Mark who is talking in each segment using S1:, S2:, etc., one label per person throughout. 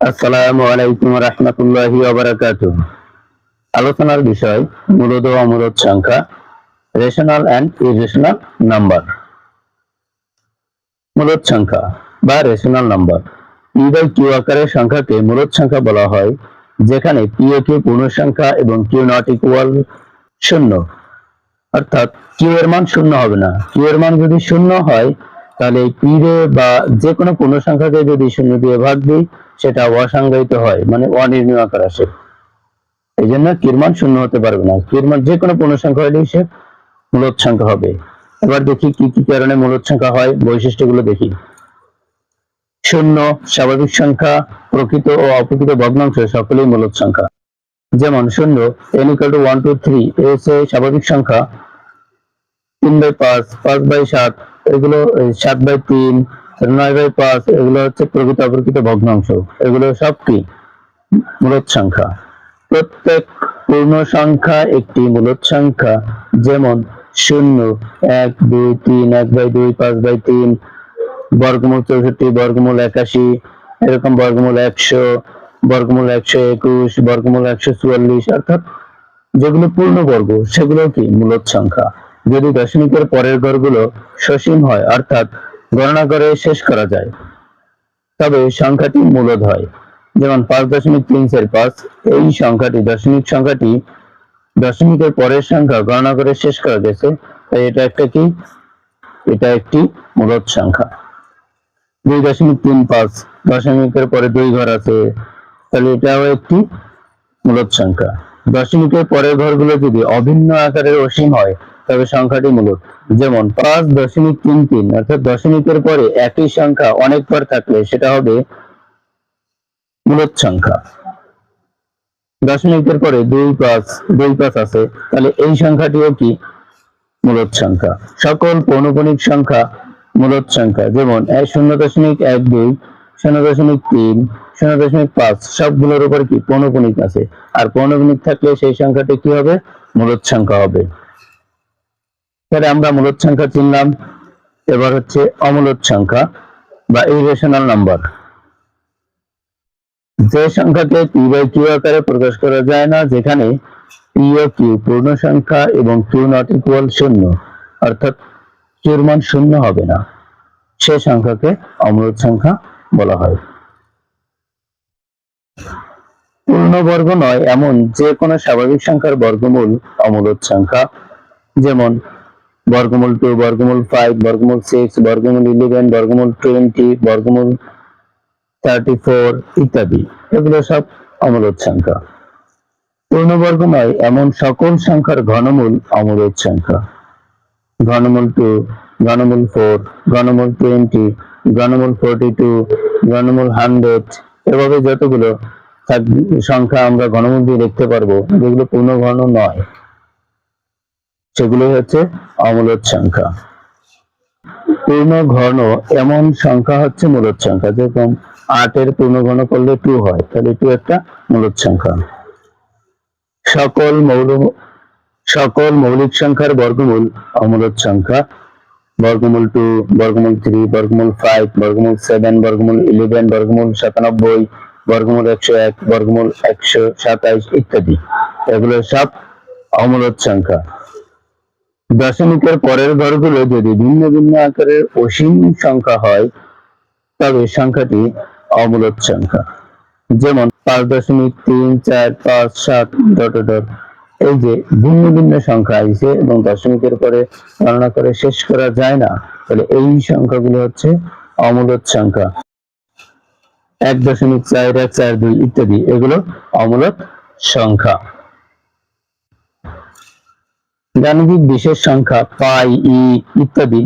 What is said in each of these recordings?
S1: আসসালামু আলাইকুম রহমতুল্লাহি আলোচনার বিষয় মূলদ ও অমূলদ সংখ্যা রেশনাল অ্যান্ড ইরেশনাল নাম্বার মূলদ সংখ্যা বা rational number P by Q আকারের সংখ্যাকে মূলদ সংখ্যা বলা হয়, যেখানে পি ও কিউ পূর্ণ সংখ্যা এবং কিউ নট ইকুয়াল শূন্য। অর্থাৎ কিউ এর মান শূন্য হবে না। কিউ এর মান যদি শূন্য হয় তাহলে এই পি বা যে কোনো পূর্ণ সংখ্যাকে যদি শূন্য দিয়ে ভাগ দিই, সেটা অসংজ্ঞায়িত হয় মানে অনির্ণয় আকার আসে। এই জন্য কির মান শূন্য হতে পারবে না। কির মান যে কোনো পূর্ণ সংখ্যা হলেই সে মূলদ সংখ্যা হবে। এবার দেখি কি কি কারণে মূলদ সংখ্যা হয়, বৈশিষ্ট্যগুলো দেখি। শূন্য, স্বাভাবিক সংখ্যা, প্রকৃত ও অপ্রকৃত ভগ্নাংশ সকলেই মূলদ সংখ্যা। যেমন শূন্য N equal to one two three এ স্বাভাবিক সংখ্যা, তিন বাই পাঁচ পাঁচ বাই সাত এগুলো সাত বাই তিন, নয় বাই পাঁচ, এগুলো হচ্ছে প্রকৃত অপ্রকৃত ভগ্নাংশ। এগুলো সব কি? মূলদ সংখ্যা। প্রত্যেক পূর্ণ সংখ্যা একটি মূলত সংখ্যা। যেমন শূন্য, এক, দুই, তিন, এক বাই দুই, পাঁচ বাই তিন, বর্গমূল চৌষট্টি, বর্গমূল একাশি, এরকম বর্গমূল একশো বর্গমূল একশো একুশ, বর্গমূল একশো চুয়াল্লিশ, অর্থাৎ যেগুলো পূর্ণ বর্গ সেগুলো কি? মূলত সংখ্যা। যদি দশমিকের পরের ঘরগুলো সসীম হয়, অর্থাৎ গণনা করে শেষ করা যায়, তবে সংখ্যাটি মূলদ হয়। যেমন পাঁচ দশমিক তিন চার পাঁচ, এই সংখ্যাটি, দশমিক সংখ্যাটি দশমিকের পরের সংখ্যা গণনা করে শেষ করা গেছে, তাই এটা একটা কি? এটা একটি মূলদ সংখ্যা। দুই দশমিক তিন পাঁচ, দশমিকের পরে দুই ঘর আছে, তাহলে এটাও একটি মূলদ সংখ্যা। দশমিকের পরের ঘরগুলো যদি অভিন্ন আকারের অসীম হয় তবে সংখ্যাটি মূলদ যেমন পাঁচ দশমিক তিন তিন, অর্থাৎ দশমিকের পরে একই সংখ্যা অনেকবার থাকলে সেটা হবে মূলদ সংখ্যা। দশমিকের পরে দুই পাঁচ দুই পাঁচ আছে, তাহলে এই সংখ্যাটিও কি? মূলদ সংখ্যা। সকল পৌনপণিক সংখ্যা মূলদ সংখ্যা, যেমন এক শূন্য দশমিক এক দুই, শূন্য দশমিক তিন, শূন্য দশমিক পাঁচ, সবগুলোর উপর কি পৌনপণিক আছে? আর পৌনপণিক থাকলে সেই সংখ্যাটি কি হবে? মূলদ সংখ্যা হবে। তাহলে আমরা মূলদ সংখ্যা চিনলাম এবার হচ্ছে অমূলদ সংখ্যা বা ইরেশনাল নাম্বার যে সংখ্যাকে পি বাই কিউ আকারে প্রকাশ করা যায় না, যেখানে পি ও কিউ পূর্ণ সংখ্যা এবং কিউ নট ইকুয়াল শূন্য, অর্থাৎ কিউর মান শূন্য হবে না। সে সংখ্যাকে অমূলদ সংখ্যা বলা হয়। পূর্ণবর্গ নয়, এমন যে কোনো স্বাভাবিক সংখ্যার বর্গমূল অমূলদ সংখ্যা, যেমন বর্গমূল টু বর্গমূল ফাইভ বর্গমূল সিক্স বর্গমূল ইলেভেন বর্গমূল টোয়েন্টি বর্গমূল থার্টি ফোর ইত্যাদি। এগুলো সব অমূলদ সংখ্যা। পূর্ণবর্গ নয় এমন সকল সংখ্যার ঘনমূল অমূলদ সংখ্যা। ঘনমূল টু ঘনমূল ফোর ঘনমূল টোয়েন্টি ঘনমূল ফোরটি টু ঘনমূল হান্ড্রেড এভাবে যতগুলো সংখ্যা আমরা ঘনমূল দিয়ে দেখতে পারব, যেগুলো পূর্ণ ঘন নয়। সেগুলো হচ্ছে অমূলদ সংখ্যা। পূর্ণ ঘন এমন সংখ্যা হচ্ছে মূলদ সংখ্যা। যেরকম আটের পূর্ণ ঘন করলে টু হয়, তাহলে টু একটা মূলদ সংখ্যা। সকল মৌল, সকল মৌলিক সংখ্যার বর্গমূল অমূলদ সংখ্যা। বর্গমূল টু, বর্গমূল থ্রি, বর্গমূল ফাইভ, বর্গমূল সেভেন, বর্গমূল ইলেভেন, বর্গমূল সাতানব্বই, বর্গমূল একশো এক, বর্গমূল একশো সাতাইশ ইত্যাদি। এগুলো সব অমূলদ সংখ্যা। দশমিকের পরের ঘরগুলো যদি ভিন্ন ভিন্ন আকারের অসীম সংখ্যা হয়, তবে সংখ্যাটি অমূলদ সংখ্যা। যেমন পাঁচ দশমিক তিন চার পাঁচ সাত ডট ডট এই যে ভিন্ন ভিন্ন সংখ্যা আছে এবং দশমিকের পরে গণনা করে শেষ করা যায় না, তাহলে এই সংখ্যাগুলো হচ্ছে অমূলদ সংখ্যা। এক দশমিক চার এক চার দুই ইত্যাদি, এগুলো অমূলদ সংখ্যা। গাণিতিক বিশেষ সংখ্যা, পাই, ই ইত্যাদি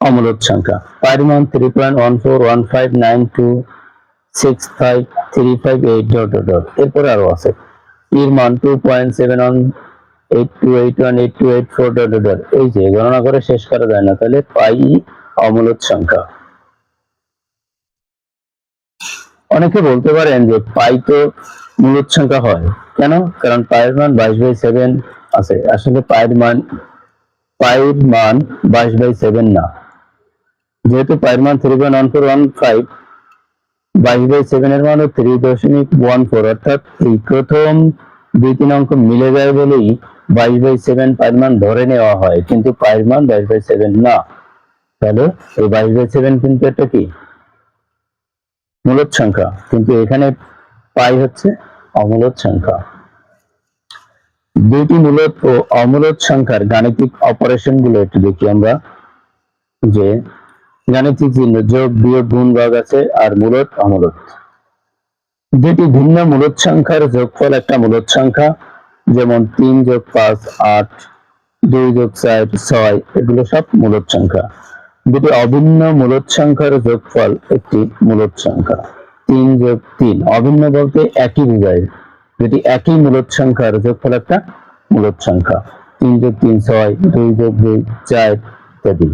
S1: অমূলদ সংখ্যা। পাইর মান three point one four one five nine two six five three five eight dot dot এরপরে আরও আছে। ইর মান two point seven one eight two eight one eight two eight four dot dot এই যে, গণনা করে শেষ করা যায় না, তাহলে পাই, ই অমূলদ সংখ্যা। অনেকে বলতে পারেন যে পাই তো মূলদ সংখ্যা হয়। কেন? কারণ পায়ের মান বাইশ বাই সেভেন আছে। আসলে পায়ের মান পায়ের মান বাইশ বাই সেভেন না। যেহেতু পায়ের মান three point one four one five বাইশ বাই সেভেন এর মানে থ্রি দশমিক ওয়ান ফোর অর্থাৎ এই প্রথম দুই তিন অঙ্ক মিলে যায় বলেই বাইশ বাই সেভেন পায়ের মান ধরে নেওয়া হয়, কিন্তু পায়ের মান বাইশ বাই সেভেন না। তাহলে এই বাইশ বাই সেভেন কিন্তু একটা কি? মূলদ সংখ্যা। কিন্তু এখানে পাই হচ্ছে অমূলদ সংখ্যা। দুইটি মূলদ ও অমূলদ সংখ্যার গাণিতিক অপারেশনগুলো একটু দেখি আমরা। যে গাণিতিক চিহ্ন যোগ, বিয়োগ, গুণ, ভাগ আছে আর মূলদ অমূলদ দুটি ভিন্ন মূলদ সংখ্যার যোগফল একটা মূলদ সংখ্যা, যেমন তিন যোগ পাঁচ, আট, দুই যোগ চার, ছয়, এগুলো সব মূলত সংখ্যা। দুটি অভিন্ন মূলত সংখ্যার যোগফল একটি মূলত সংখ্যা। তিন যোগ তিন, অভিন্ন বলতে একই বোঝায়। যেটি একই মূলদ সংখ্যার যোগফল একটা মূলদ সংখ্যা। তিন যোগ তিন ছয়, দুই যোগ দুই, চার ইত্যাদি।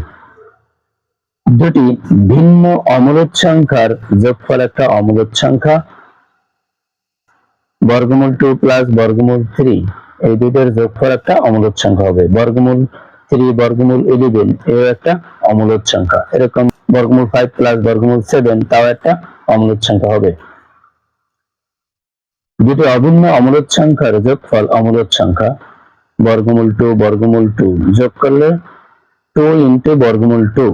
S1: দুটি ভিন্ন অমূলদ সংখ্যার যোগফল একটা অমূলদ সংখ্যা। বর্গমূল টু প্লাস বর্গমূল থ্রি এই দুইটার যোগফল একটা অমূলদ সংখ্যা হবে। বর্গমূল থ্রি বর্গমূল ইলেভেন এও একটা অমূলদ সংখ্যা। এরকম বর্গমূল ফাইভ প্লাস বর্গমূল সেভেন তাও একটা অমূলদ সংখ্যা হবে। দুটি অভিন্ন অমূলদ সংখ্যার যোগফল অমূলদ সংখ্যা। বর্গমূল টু বর্গমূল টু যোগ করলে টু ইন্টু বর্গমূল টু।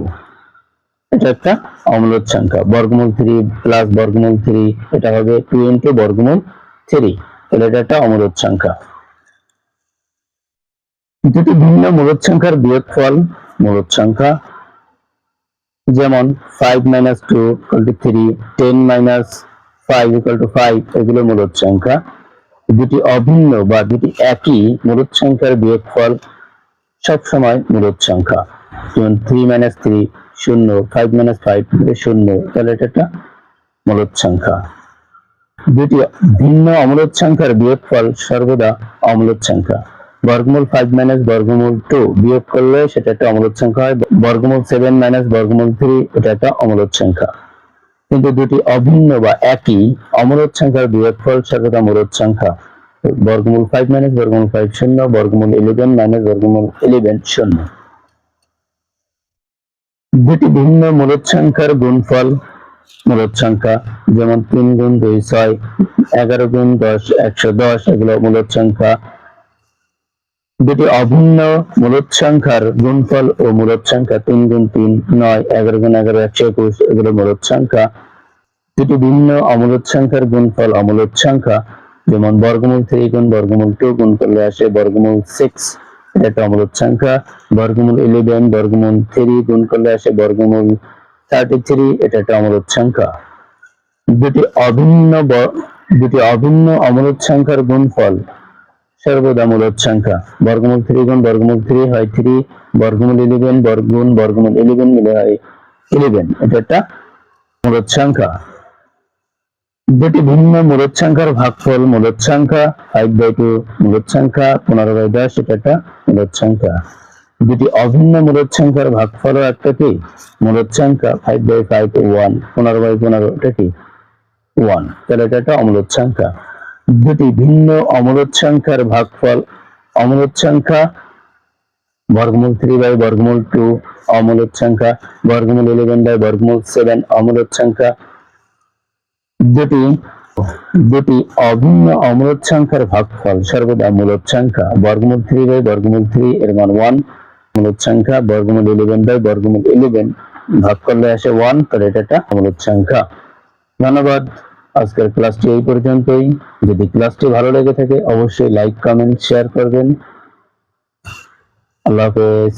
S1: এটা একটা অমূলদ সংখ্যা। বর্গমূল থ্রি প্লাস বর্গমূল থ্রি এটা হবে টু ইন্টু বর্গমূল থ্রি তাহলে এটা একটা অমূলদ সংখ্যা। দুটি ভিন্ন মূলদ সংখ্যার বিয়োগফল মূলদ সংখ্যা। যেমন five minus two three ten minus five equal to five এগুলো মূলদ সংখ্যা। দুটি অভিন্ন বা দুটি একই মূলদ সংখ্যার বিয়োগফল সবসময় মূলদ সংখ্যা। যেমন থ্রি মাইনাস থ্রি শূন্য ফাইভ মাইনাস ফাইভ শূন্য, তাহলে এটা একটা মূলদ সংখ্যা। দুটি ভিন্ন অমূলদ সংখ্যার বিয়োগফল সর্বদা অমূলদ সংখ্যা। বর্গমূল ফাইভ মাইনাস বর্গমূল টু বিয়োগ করলে সেটা একটা অমূলদ সংখ্যা হয়। বর্গমূল সেভেন মাইনাস বর্গমূল থ্রি এটা একটা অমূলদ সংখ্যা। কিন্তু দুটি অভিন্ন বা একই অমূলদ সংখ্যার বিয়োগফল সর্বদা মূলদ সংখ্যা। বর্গমূল ফাইভ মাইনাস বর্গমূল ফাইভ শূন্য, বর্গমূল ইলেভেন মাইনাস বর্গমূল ইলেভেন শূন্য। দুটি ভিন্ন মূলদ সংখ্যার গুণফল মূলদ সংখ্যা যেমন তিন গুণ দুই ছয়, এগারো গুণ দশ, একশো দশ, এগুলো মূলদ সংখ্যা দুটি অভিন্ন মূলদ সংখ্যার গুণফল ও মূলদ সংখ্যা তিন গুণ তিন নয়, এগারো গুণ এগারো একশো একুশ, এগুলো মূলদ সংখ্যা। দুটি ভিন্ন অমূলদ সংখ্যার গুণফল অমূলদ সংখ্যা, যেমন বর্গমূল থ্রি গুণ, বর্গমূল টু গুণ করলে আসে বর্গমূল সিক্স এটা একটা অমূলদ সংখ্যা। বর্গমূল ইলেভেন বর্গমূল থ্রি গুণ করলে আসে বর্গমূল থার্টি থ্রি এটা একটা অমূলদ সংখ্যা। দুটি অভিন্ন দুটি অভিন্ন অমূলদ সংখ্যার গুণফল সর্বদা মূলদ সংখ্যা। বর্গমূল থ্রি গুণ বর্গমূল থ্রি হয় থ্রি বর্গমূল ইলেভেন বর্গগুণ বর্গমূল ইলেভেন মিলে হয় ইলেভেন এটা একটা মূলদ সংখ্যা। দুটি ভিন্ন মূলদ সংখ্যার ভাগফল মূলদ সংখ্যা ফাইভ বাই টু মূলদ সংখ্যা, পনেরো বাই দশ, এটা একটা মূলদ সংখ্যা। দুটি অভিন্ন মূলদ সংখ্যার ভাগফল একটা কি? মূলদ সংখ্যা ফাইভ বাই ফাইভ ওয়ান পনেরো বাই পনেরো, এটা কি? ওয়ান তাহলে এটা একটা অমূলদ সংখ্যা। দুটি ভিন্ন সংখ্যার ভাগফল। সংখ্যা বর্গমূল থ্রি বাই বর্গমূল টু সংখ্যা বর্গমূল ইলেভেন বাই বর্গমূল সেভেন সংখ্যা দুটি দুটি অভিন্ন অমূলদ সংখ্যার ভাগফল। সর্বদা মূলদ সংখ্যা বর্গমূল থ্রি বাই বর্গমূল থ্রি এর মান ওয়ান মূলদ সংখ্যা বর্গমূল ইলেভেন বাই বর্গমূল ইলেভেন ভাগ করলে আসে ওয়ান তাহলে এটা একটা মূলদ সংখ্যা। ধন্যবাদ। আজকের ক্লাসটি এই পর্যন্তই। যদি ক্লাসটি ভালো লেগে থাকে, অবশ্যই লাইক কমেন্ট শেয়ার করবেন। আল্লাহ হাফেজ।